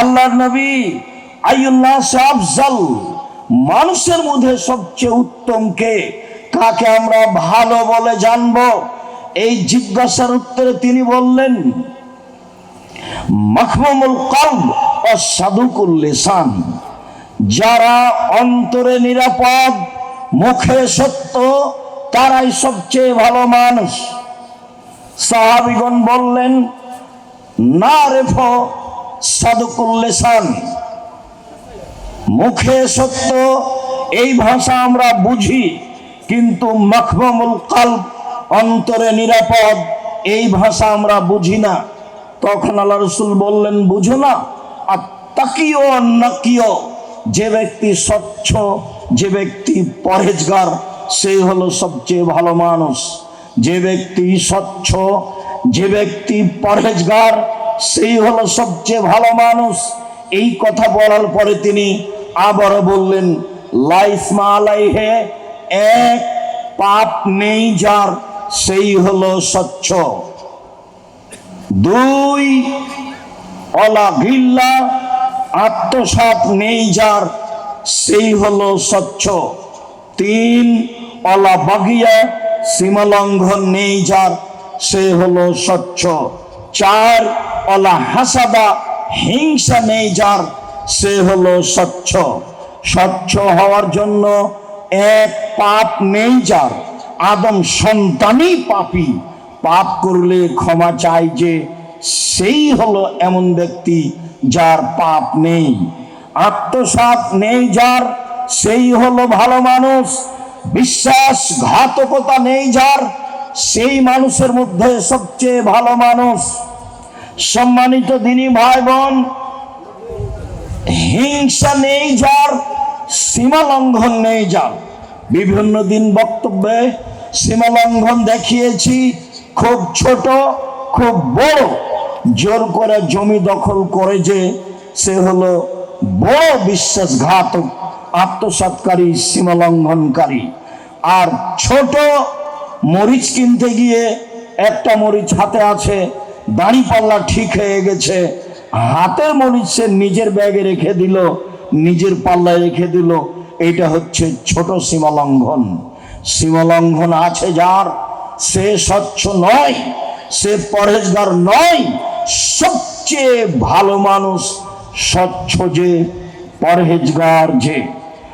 আল্লাহ নবী আইউল্লাহ আফজাল মানুষের মধ্যে সবচেয়ে উত্তম কে? কাকে আমরা ভালো বলে জানব? এই জিজ্ঞাসার উত্তরে তিনি বললেন মখমুল কলব ও লিসান, যারা অন্তরে নিরাপদ, মুখে সত্য, তারাই সবচেয়ে ভালো মানুষ। সাহাবিগণ বললেন, না রেফ সাদুকুল মুখে সত্য, এই ভাষা আমরা বুঝি, কিন্তু মখমুল কলব, অন্তরে নিরাপদ, এই ভাষা আমরা বুঝি না। তখন আল্লাহ রসুল বললেন, বুঝো না আর তাকিও নাকিও যে ব্যক্তি স্বচ্ছ, যে ব্যক্তি পরেজগার সেই হলো সবচেয়ে ভালো মানুষ। যে ব্যক্তি স্বচ্ছ, যে ব্যক্তি পরেজগার সেই হলো সবচেয়ে ভালো মানুষ। এই কথা বলার পরে তিনি আবারও বললেন লাইফ মালাইহে এক পাপ নেই যার, সেই হলো স্বচ্ছ। দুই, অলা ঘিল্লা আত্মসাত নেই যার, সেই হলো স্বচ্ছ। তিন, অলা বাগিয়া, সীমালঙ্ঘন নেই যার, সে হলো স্বচ্ছ। চার অলা হাসাদা, হিংসা নেই যার, সে হলো স্বচ্ছ। স্বচ্ছ হওয়ার জন্য এক পাপ নেই যার, আদম সন্তানই পাপি। পাপ করলে ক্ষমা চাই যে সেই হলো এমন ব্যক্তি যার পাপ নেই। আত্মসাত নেই যার, সেই হলো ভালো মানুষ। বিশ্বাসঘাতকতা নেই যার সেই মানুষের মধ্যে সবচেয়ে ভালো মানুষ সম্মানিত দিনী ভাই বোন, হিংসা নেই যার, সীমা লঙ্ঘন নেই যার। বিভিন্ন দিন বক্তব্যে সীমা লঙ্ঘন দেখিয়েছি, খুব ছোট, খুব বড়। জোর করে জমি দখল করে যে সে হলো বড় বিশ্বাসঘাতক, আত্মসাৎকারী, সীমা লঙ্ঘনকারী। আর ছোট মরিচ কিনতে গিয়ে একটা মরিচ হাতে আছে, দাড়ি পাল্লা ঠিক হয়ে গেছে, হাতের মরিচ সে নিজের ব্যাগে রেখে দিল, নিজের পাল্লায় রেখে দিল। এটা হচ্ছে ছোট সীমা লঙ্ঘন সীমা লঙ্ঘন আছে যার, সে স্বচ্ছ নয়, সে পরেজগার নয়, সবচেয়ে ভালো মানুষ স্বচ্ছ যে, পরহেজগার যে।